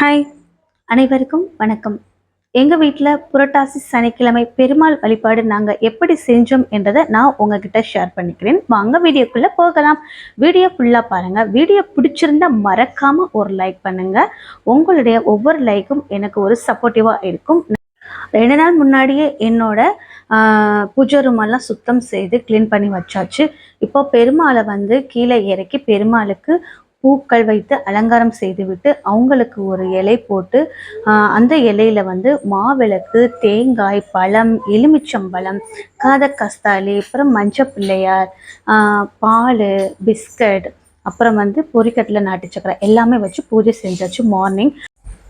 Hi அனைவருக்கும் வணக்கம். எங்கள் வீட்டில் புரட்டாசி சனிக்கிழமை பெருமாள் வழிபாடு நாங்கள் எப்படி செஞ்சோம் என்றதை நான் உங்ககிட்ட ஷேர் பண்ணிக்கிறேன். வாங்க வீடியோக்குள்ளே போகலாம். வீடியோ ஃபுல்லாக பாருங்கள் வீடியோ பிடிச்சிருந்தா மறக்காமல் ஒரு லைக் பண்ணுங்கள் உங்களுடைய ஒவ்வொரு லைக்கும் எனக்கு ஒரு சப்போர்ட்டிவாக இருக்கும். ரெண்டு நாள் முன்னாடியே என்னோட பூஜை ரூமெல்லாம் சுத்தம் செய்து க்ளீன் பண்ணி வச்சாச்சு. இப்போ பெருமாளை வந்து கீழே இறக்கி பெருமாளுக்கு பூக்கள் வைத்து அலங்காரம் செய்துவிட்டு அவங்களுக்கு ஒரு இலை போட்டு அந்த இலையில வந்து மாவிளக்கு தேங்காய் பழம் எலுமிச்சம்பழம் காத கஸ்தாலி அப்புறம் மஞ்ச பிள்ளையார் பால் பிஸ்கட் அப்புறம் வந்து பொரிக்கட்டில் நாட்டு சக்கரை எல்லாமே வச்சு பூஜை செஞ்சாச்சு மார்னிங்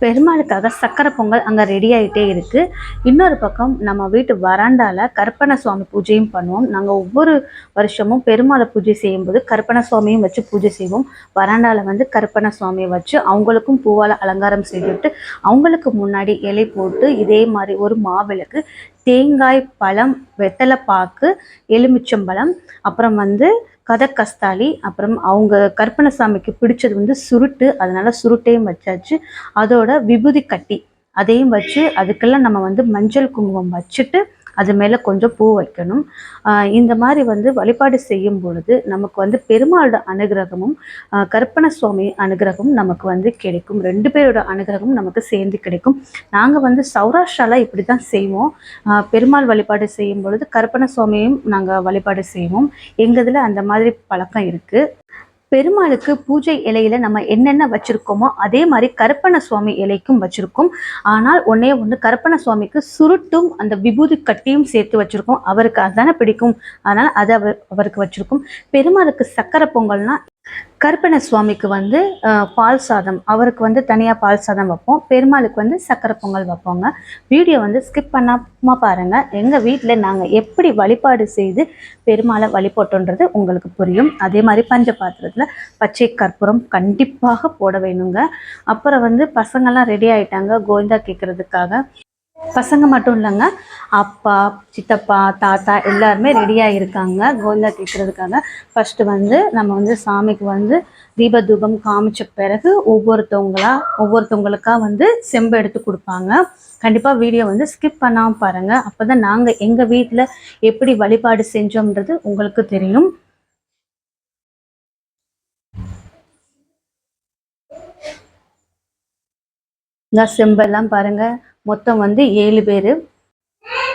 பெருமாளுக்காக சக்கரை பொங்கல் அங்கே ரெடி ஆகிட்டே இருக்குது இன்னொரு பக்கம் நம்ம வீட்டு வராண்டாவில் கற்பனை சுவாமி பூஜையும் பண்ணுவோம். நாங்கள் ஒவ்வொரு வருஷமும் பெருமாளை பூஜை செய்யும்போது கற்பனை சுவாமியும் வச்சு பூஜை செய்வோம். வராண்டாவில் வந்து கற்பனை சுவாமியை வச்சு அவங்களுக்கும் பூவால் அலங்காரம் செய்துவிட்டு அவங்களுக்கு முன்னாடி இலை போட்டு இதே மாதிரி ஒரு மாவிளக்கு தேங்காய் பழம் வெத்தலை பாக்கு எலுமிச்சம்பழம் அப்புறம் வந்து கதக்கஸ்தாலி அப்புறம் அவங்க கற்பனை சாமிக்கு பிடிச்சது வந்து சுருட்டு. அதனால் சுருட்டையும் வச்சாச்சு. அதோட விபூதி கட்டி அதையும் வச்சு அதுக்கெல்லாம் நம்ம வந்து மஞ்சள் குங்குமம் வச்சுட்டு அது மேலே கொஞ்சம் பூ வைக்கணும். இந்த மாதிரி வந்து வழிபாடு செய்யும் பொழுது நமக்கு வந்து பெருமாளோட அனுகிரகமும் கற்பன கற்பனை சுவாமி அனுகிரகமும் நமக்கு வந்து கிடைக்கும். ரெண்டு பேரோட அனுகிரகமும் நமக்கு சேர்ந்து கிடைக்கும். நாங்கள் வந்து சௌராஷ்டிரால இப்படி தான் செய்வோம் பெருமாள் வழிபாடு செய்யும் பொழுது கற்பனை சுவாமியும் நாங்கள் வழிபாடு செய்வோம். எங்கள் இதில் அந்த மாதிரி பழக்கம் இருக்குது பெருமாளுக்கு பூஜை இலையில நம்ம என்னென்ன வச்சிருக்கோமோ அதே மாதிரி கருப்பண சுவாமி இலைக்கும் வச்சிருக்கோம். ஆனால் ஒன்னே ஒன்று கருப்பண சுவாமிக்கு சுருட்டும் அந்த விபூதி கட்டியும் சேர்த்து வச்சிருக்கோம். அவருக்கு அதுதானே பிடிக்கும். அதனால் அதை அவர் அவருக்கு வச்சிருக்கோம். பெருமாளுக்கு சக்கரை பொங்கல்னால் கருப்பண சுவாமிக்கு வந்து பால் சாதம் அவருக்கு வந்து தனியாக பால் சாதம் வைப்போம். பெருமாளுக்கு வந்து சக்கரை பொங்கல் வைப்போங்க. வீடியோ வந்து ஸ்கிப் பண்ணாமல் பாருங்கள் எங்கள் வீட்டில் நாங்கள் எப்படி வழிபாடு செய்து பெருமாளை வழிபட்டோன்றது உங்களுக்கு புரியும். அதே மாதிரி பஞ்ச பாத்திரத்தில் பச்சை கற்பூரம் கண்டிப்பாக போட வேணுங்க. அப்புறம் வந்து பசங்கள்லாம் ரெடி ஆகிட்டாங்க கோவிந்தா கேட்குறதுக்காக பசங்க மட்டும் இல்லைங்க. அப்பா சித்தப்பா தாத்தா எல்லாருமே ரெடியாக இருக்காங்க. கோவிந்தா கேட்குறதுக்காக ஃபஸ்ட்டு வந்து நம்ம வந்து சாமிக்கு வந்து தீப தூபம் காமிச்ச பிறகு ஒவ்வொருத்தவங்களா ஒவ்வொருத்தவங்களுக்காக வந்து செம்பு எடுத்து கொடுப்பாங்க. கண்டிப்பாக வீடியோ வந்து ஸ்கிப் பண்ணாமல் பாருங்கள் அப்போ தான் நாங்கள் எங்கள் வீட்டில் எப்படி வழிபாடு செஞ்சோம்ன்றது உங்களுக்கு தெரியும். இந்த செம்பெல்லாம் பாருங்கள் மொத்தம் வந்து ஏழு பேர்.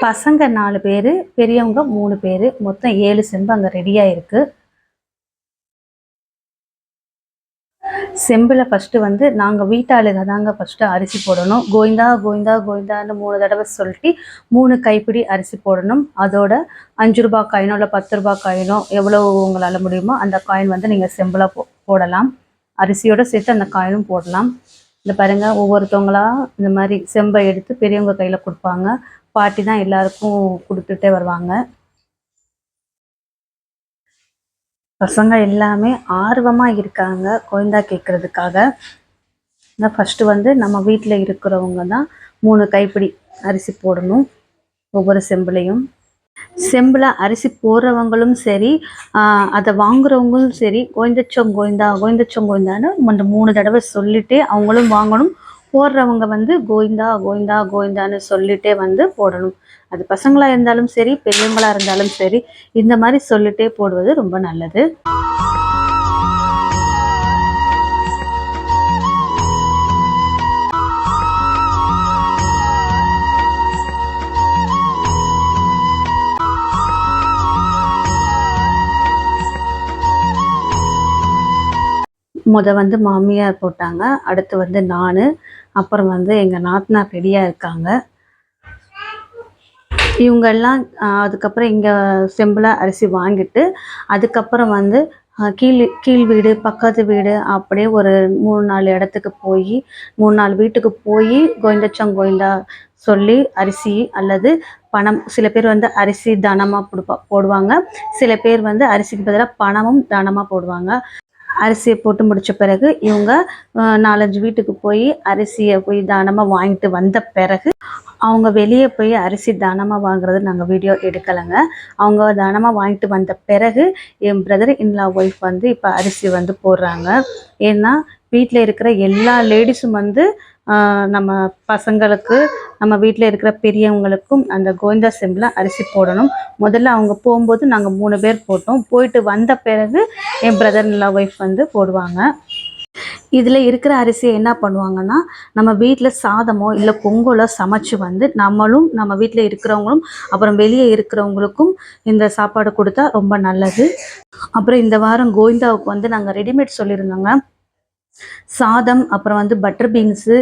பசங்க நாலு பேர் பெரியவங்க மூணு பேர். மொத்தம் ஏழு செம்பு அங்கே ரெடியாக இருக்கு. செம்பில் ஃபஸ்ட்டு வந்து நாங்கள் வீட்டாளுங்க தாங்க ஃபஸ்ட்டு அரிசி போடணும். கோவிந்தா கோவிந்தா கோவிந்தான்னு மூணு தடவை சொல்லிட்டு மூணு கைப்பிடி அரிசி போடணும். அதோட அஞ்சு ரூபா காயினோ இல்லை பத்து ரூபா காயினோ எவ்வளோ உங்களால் முடியுமோ அந்த காயின் வந்து நீங்கள் செம்பில் போ போடலாம். அரிசியோட சேர்த்து அந்த காயினும் போடலாம். இந்த பாருங்க ஒவ்வொருத்தவங்களா இந்த மாதிரி செம்பை எடுத்து பெரியவங்க கையில் கொடுப்பாங்க. பாட்டி தான் எல்லாருக்கும் கொடுத்துட்டே வருவாங்க. பசங்க எல்லாமே ஆர்வமாக இருக்காங்க குழந்தா கேட்குறதுக்காக இந்த ஃபஸ்ட்டு வந்து நம்ம வீட்டில் இருக்கிறவங்க தான் மூணு கைப்பிடி அரிசி போடணும் ஒவ்வொரு செம்புலையும். செம்பில் அரிசி போடுறவங்களும் சரி அதை வாங்குறவங்களும் சரி கோயந்தச்சம் கோயந்தா கோயந்தச்சம் கோயந்தான்னு அந்த மூணு தடவை சொல்லிட்டே அவங்களும் வாங்கணும். போடுறவங்க வந்து கோவிந்தா கோவிந்தா கோவிந்தான்னு சொல்லிட்டே வந்து போடணும். அது பசங்களா இருந்தாலும் சரி பெரியவங்களா இருந்தாலும் சரி இந்த மாதிரி சொல்லிட்டே போடுவது ரொம்ப நல்லது. முத வந்து மாமியார் போட்டாங்க. அடுத்து வந்து நான் அப்புறம் வந்து எங்கள் நாத்தனார் ரெடியாக இருக்காங்க. இவங்கெல்லாம் அதுக்கப்புறம் இங்கே செம்பில் அரிசி வாங்கிட்டு அதுக்கப்புறம் வந்து கீழ் கீழ் வீடு பக்கத்து வீடு அப்படியே ஒரு மூணு நாலு இடத்துக்கு போய் மூணு நாலு வீட்டுக்கு போய் கோயந்தச்சம் கோவிந்தா சொல்லி அரிசி அல்லது பணம் சில பேர் வந்து அரிசி தனமாக கொடுப்பா போடுவாங்க. சில பேர் வந்து அரிசிக்கு பதிலாக பணமும் தனமாக போடுவாங்க. அரிசியை போட்டு முடித்த பிறகு இவங்க நாலஞ்சு வீட்டுக்கு போய் அரிசியை போய் தானமாக வாங்கிட்டு வந்த பிறகு அவங்க வெளியே போய் அரிசி தானமாக வாங்குறது நாங்கள் வீடியோ எடுக்கலைங்க. அவங்க தானமாக வாங்கிட்டு வந்த பிறகு என் பிரதர் இன்லா ஒய்ஃப் வந்து இப்போ அரிசி வந்து போடுறாங்க. ஏன்னா வீட்டில் இருக்கிற எல்லா லேடிஸும் வந்து நம்ம பசங்களுக்கு நம்ம வீட்டில் இருக்கிற பெரியவங்களுக்கும் அந்த கோவிந்தா செம்பில் அரிசி போடணும். முதல்ல அவங்க போகும்போது நாங்கள் மூணு பேர் போட்டோம். போயிட்டு வந்த பிறகு என் பிரதர் இல்லா ஒய்ஃப் வந்து போடுவாங்க. இதில் இருக்கிற அரிசியை என்ன பண்ணுவாங்கன்னா நம்ம வீட்டில் சாதமோ இல்லை பொங்கலோ சமைச்சு வந்து நம்மளும் நம்ம வீட்டில் இருக்கிறவங்களும் அப்புறம் வெளியே இருக்கிறவங்களுக்கும் இந்த சாப்பாடு கொடுத்தா ரொம்ப நல்லது. அப்புறம் இந்த வாரம் கோவிந்தாவுக்கு வந்து நாங்கள் ரெடிமேட் சொல்லியிருந்தோங்க. சாதம் அப்புறம் வந்து பட்டர் பீன்ஸு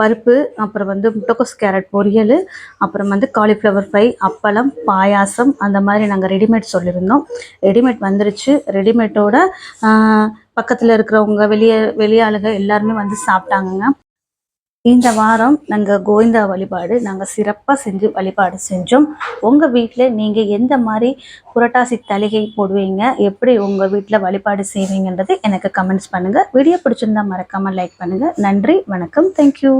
பருப்பு அப்புறம் வந்து முட்டைக்கோஸ் கேரட் பொரியல் அப்புறம் வந்து காலிஃப்ளவர் ஃப்ரை அப்பளம் பாயாசம் அந்த மாதிரி நாங்கள் ரெடிமேட் சொல்லியிருந்தோம் ரெடிமேட் வந்துருச்சு. ரெடிமேட்டோட பக்கத்தில் இருக்கிறவங்க வெளியே வெளியாளுங்க எல்லாருமே வந்து சாப்பிட்டாங்கங்க. இந்த வாரம் நாங்கள் கோவிந்தா வழிபாடு நாங்கள் சிறப்பாக செஞ்சு வழிபாடு செஞ்சோம். உங்கள் வீட்டில் நீங்கள் எந்த மாதிரி புரட்டாசி தலிகை போடுவீங்க? எப்படி உங்கள் வீட்டில் வழிபாடு செய்வீங்கன்றது எனக்கு கமெண்ட்ஸ் பண்ணுங்கள் வீடியோ பிடிச்சிருந்தா மறக்காமல் லைக் பண்ணுங்கள் நன்றி வணக்கம். தேங்க்யூ